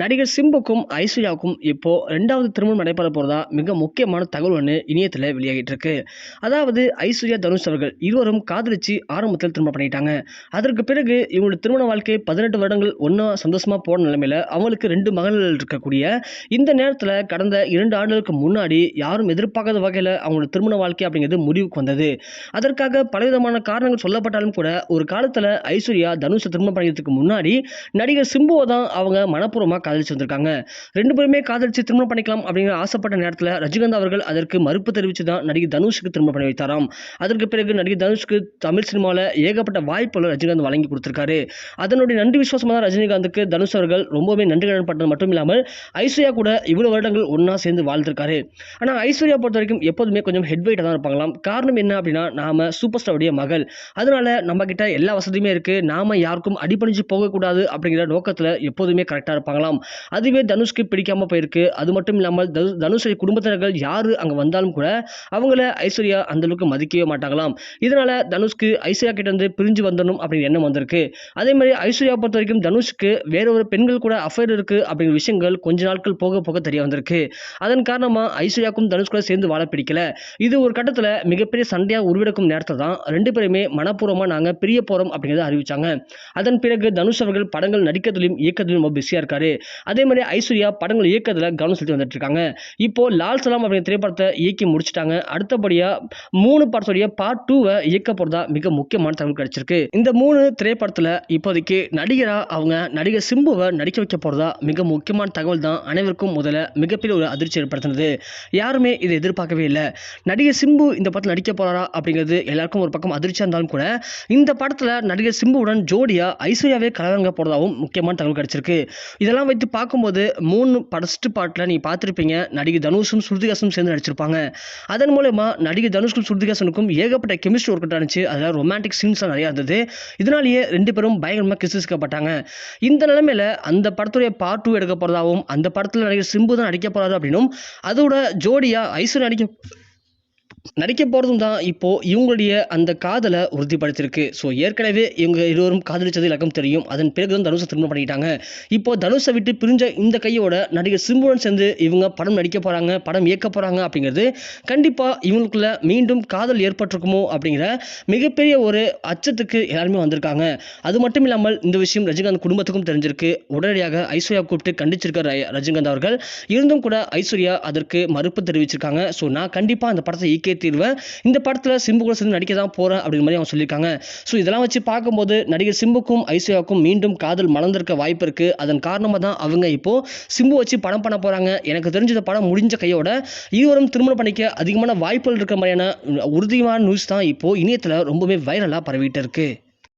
நடிகர் சிம்புக்கும் ஐஸ்வர்யாவுக்கும் இப்போ ரெண்டாவது திருமணம் நடைபெற போகிறதா மிக முக்கியமான தகவல் ஒன்று இணையத்தில் வெளியாகிட்டு இருக்கு. அதாவது ஐஸ்வர்யா தனுஷ் அவர்கள் இருவரும் காதலிச்சு ஆரம்பத்தில் திருமணம் பண்ணிட்டாங்க. அதற்கு பிறகு இவங்களோட திருமண வாழ்க்கை பதினெட்டு வருடங்கள் ஒன்றா சந்தோஷமாக போன நிலைமையில் அவங்களுக்கு ரெண்டு மகன்கள் இருக்கக்கூடிய இந்த நேரத்தில் கடந்த இரண்டு ஆண்டுகளுக்கு முன்னாடி யாரும் எதிர்பார்க்காத வகையில் அவங்களோட திருமண வாழ்க்கை அப்படிங்கிறது முடிவுக்கு வந்தது. அதற்காக பலவிதமான காரணங்கள் சொல்லப்பட்டாலும் கூட ஒரு காலத்தில் ஐஸ்வர்யா தனுஷை திருமணம் பண்ணிக்கிறதுக்கு முன்னாடி நடிகர் சிம்புவை தான் அவங்க மனப்பூர்வமாக காதலிச்சு வந்திருக்காங்க. ரெண்டு பேருமே காதலிச்சு திருமணம் பண்ணிக்கலாம் அப்படிங்கிற ஆசைப்பட்ட நேரத்தில் ரஜினிகாந்த் அவர்கள் அதற்கு மறுப்பு தெரிவித்து தான் நடிகை தனுஷுக்கு திருமணம் பண்ணி வைத்தாராம். அதற்கு பிறகு நடிகை தனுஷுக்கு தமிழ் சினிமாவில் ஏகப்பட்ட வாய்ப்புகள் ரஜினிகாந்த் வழங்கி கொடுத்துருக்காரு. அதனுடைய நன்றி விசுவாசமாக தான் ரஜினிகாந்துக்கு தனுஷ் அவர்கள் ரொம்பவே நன்றி கடன் பட்டது மட்டும் இல்லாமல் ஐஸ்வர்யா கூட இவ்வளோ வருடங்கள் ஒன்றா சேர்ந்து வாழ்ந்திருக்காரு. ஆனால் ஐஸ்வர்யா பொறுத்த வரைக்கும் எப்போதுமே கொஞ்சம் ஹெட் தான் இருப்பாங்களாம். காரணம் என்ன அப்படின்னா நாம சூப்பர் ஸ்டாருடைய மகள். அதனால நம்ம கிட்ட எல்லா வசதியுமே இருக்குது நாம யாருக்கும் அடிப்பணிஞ்சு போகக்கூடாது அப்படிங்கிற நோக்கத்தில் எப்போதுமே கரெக்டாக இருப்பாங்களாம். அதுவே தனுஷ்க்கு பிடிக்காம போயிருக்கு. அது மட்டும் இல்லாமல் தனு- தனுஷுடைய குடும்பத்தினர்கள் யார் அங்கே வந்தாலும் கூட அவங்கள ஐஸ்வர்யா அந்த அளவுக்கு மதிக்கவே மாட்டாங்களாம். இதனால தனுஷ்க்கு ஐஸ்வர்யா கிட்டேருந்து பிரிஞ்சு வந்துடணும் அப்படிங்கிற எண்ணம் வந்திருக்கு. அதே மாதிரி ஐஸ்வர்யா பொறுத்த வரைக்கும் தனுஷ்க்கு வேற ஒரு பெண்கள் கூட அஃபேர் இருக்கு அப்படிங்கிற விஷயங்கள் கொஞ்ச நாட்கள் போக போக தெரிய வந்திருக்கு. அதன் காரணமா ஐஸ்வர்யாக்கும் தனுஷ் கூட சேர்ந்து வாழ பிடிக்கல. இது ஒரு கட்டத்தில் மிகப்பெரிய சண்டையாக உருவெடுக்கும் நேரத்தில் தான் ரெண்டு பேருமே மனப்பூர்வமாக நாங்கள் பிரிய போகிறோம் அப்படிங்கிறத அறிவிச்சாங்க. அதன் பிறகு தனுஷ் அவர்கள் படங்கள் நடிக்கிறதுலையும் இயக்கத்திலும் ரொம்ப பிஸியாக இருக்காரு. அதே மாதிரி ஐஸ்வர்யா படங்கள் இயக்கத்தில் கவனம் செலுத்தி வந்துட்டு இருக்காங்க இப்போ லால் சலாம் அப்படிங்கிற திரைப்படத்தை இயக்கி முடிச்சிட்டாங்க. அடுத்தபடியாக மூணு படத்துடைய பார்ட் டூவை இயக்க போகிறதா மிக முக்கியமான தகவல் கிடைச்சிருக்கு. இந்த மூணு திரைப்படத்தில் இப்போதைக்கு நடிகராக அவங்க நடிகர் சிம்புவை நடிக்க வைக்க போகிறதா மிக முக்கியமான தகவல் தான் அனைவருக்கும் முதல்ல மிகப்பெரிய ஒரு அதிர்ச்சி ஏற்படுத்தினது. யாருமே இதை எதிர்பார்க்கவே இல்லை. நடிகர் சிம்பு இந்த படத்தில் நடிக்க போறாரா அப்படிங்கிறது எல்லாருக்கும் ஒரு பக்கம் அதிர்ச்சியாக இருந்தாலும் கூட இந்த படத்தில் நடிகர் சிம்புவுடன் ஜோடியாக ஐஸ்வர்யாவே கலவரங்க போகிறதாகவும் முக்கியமான தகவல் கிடைச்சிருக்கு. இதெல்லாம் வைத்து பார்க்கும்போது மூணு ஃபர்ஸ்ட் பாட்டில் நீங்கள் பார்த்துருப்பீங்க நடிகை தனுஷும் ஸ்ருதிகாசும் சேர்ந்து நடிச்சிருப்பாங்க. அதன் மூலயமா நடிகை தனுஷ்கும் ஸ்ருதிகாசனுக்கும் ஏகப்பட்ட கெமிஸ்ட்ரி ஒர்க் ஆனிச்சு அதில் ரொமான்டிக் சீன்ஸ்லாம் நிறையா இருந்தது. இதனாலேயே ரெண்டு பேரும் பயங்கரமாக கிசிக்கப்பட்டாங்க இந்த நிலைமையில் அந்த படத்துடைய பார்ட் டூ எடுக்க போகிறதாவும் அந்த படத்தில் நடிகர் சிம்பு தான் நடிக்க போகிறாரு அப்படின்னும் அதோட ஜோடியாக ஐஸ்வர்யா நடிக்க நடிக்க போகிறதும் தான் இப்போது இவங்களுடைய அந்த காதலை உறுதிப்படுத்தியிருக்கு. ஸோ ஏற்கனவே இவங்க இருவரும் காதலிச்சது இலக்கம் தெரியும். அதன் பிறகு தான் தனுஷை திருமணம் பண்ணிட்டாங்க இப்போ தனுஷை விட்டு பிரிஞ்ச இந்த கையோட நடிகர் சிம்புடன் சேர்ந்து இவங்க படம் நடிக்க போகிறாங்க படம் இயக்க போகிறாங்க அப்படிங்கிறது கண்டிப்பாக இவங்களுக்குள்ள மீண்டும் காதல் ஏற்பட்டிருக்குமோ அப்படிங்கிற மிகப்பெரிய ஒரு அச்சத்துக்கு எல்லாருமே வந்திருக்காங்க. அது மட்டும் இல்லாமல் இந்த விஷயம் ரஜினிகாந்த் குடும்பத்துக்கும் தெரிஞ்சிருக்கு. உடனடியாக ஐஸ்வர்யா கூப்பிட்டு கண்டிச்சிருக்கார் ரஜினிகாந்த் அவர்கள். இருந்தும் கூட ஐஸ்வர்யா அதற்கு மறுப்பு தெரிவிச்சிருக்காங்க. ஸோ நான் கண்டிப்பாக அந்த படத்தை ஈக்கே தீர்வேன் இந்த படத்தில் சிம்பு கூட சேர்ந்து நடிக்க தான் போகிறேன் அப்படிங்கிற மாதிரி அவங்க சொல்லியிருக்காங்க. ஸோ இதெல்லாம் வச்சு பார்க்கும்போது நடிகர் சிம்புக்கும் ஐஸ்வர்யாவுக்கும் மீண்டும் காதல் மலர்ந்திருக்க வாய்ப்பு இருக்குது அதன் காரணமாக தான் அவங்க இப்போது சிம்பு வச்சு படம் பண்ண போகிறாங்க எனக்கு தெரிஞ்ச இந்த படம் முடிஞ்ச கையோட இருவரும் திருமணம் பண்ணிக்க அதிகமான வாய்ப்புகள் இருக்கிற மாதிரியான உறுதியான நியூஸ் தான் இப்போது இணையத்தில் ரொம்பவே வைரலாக பரவிட்டு இருக்குது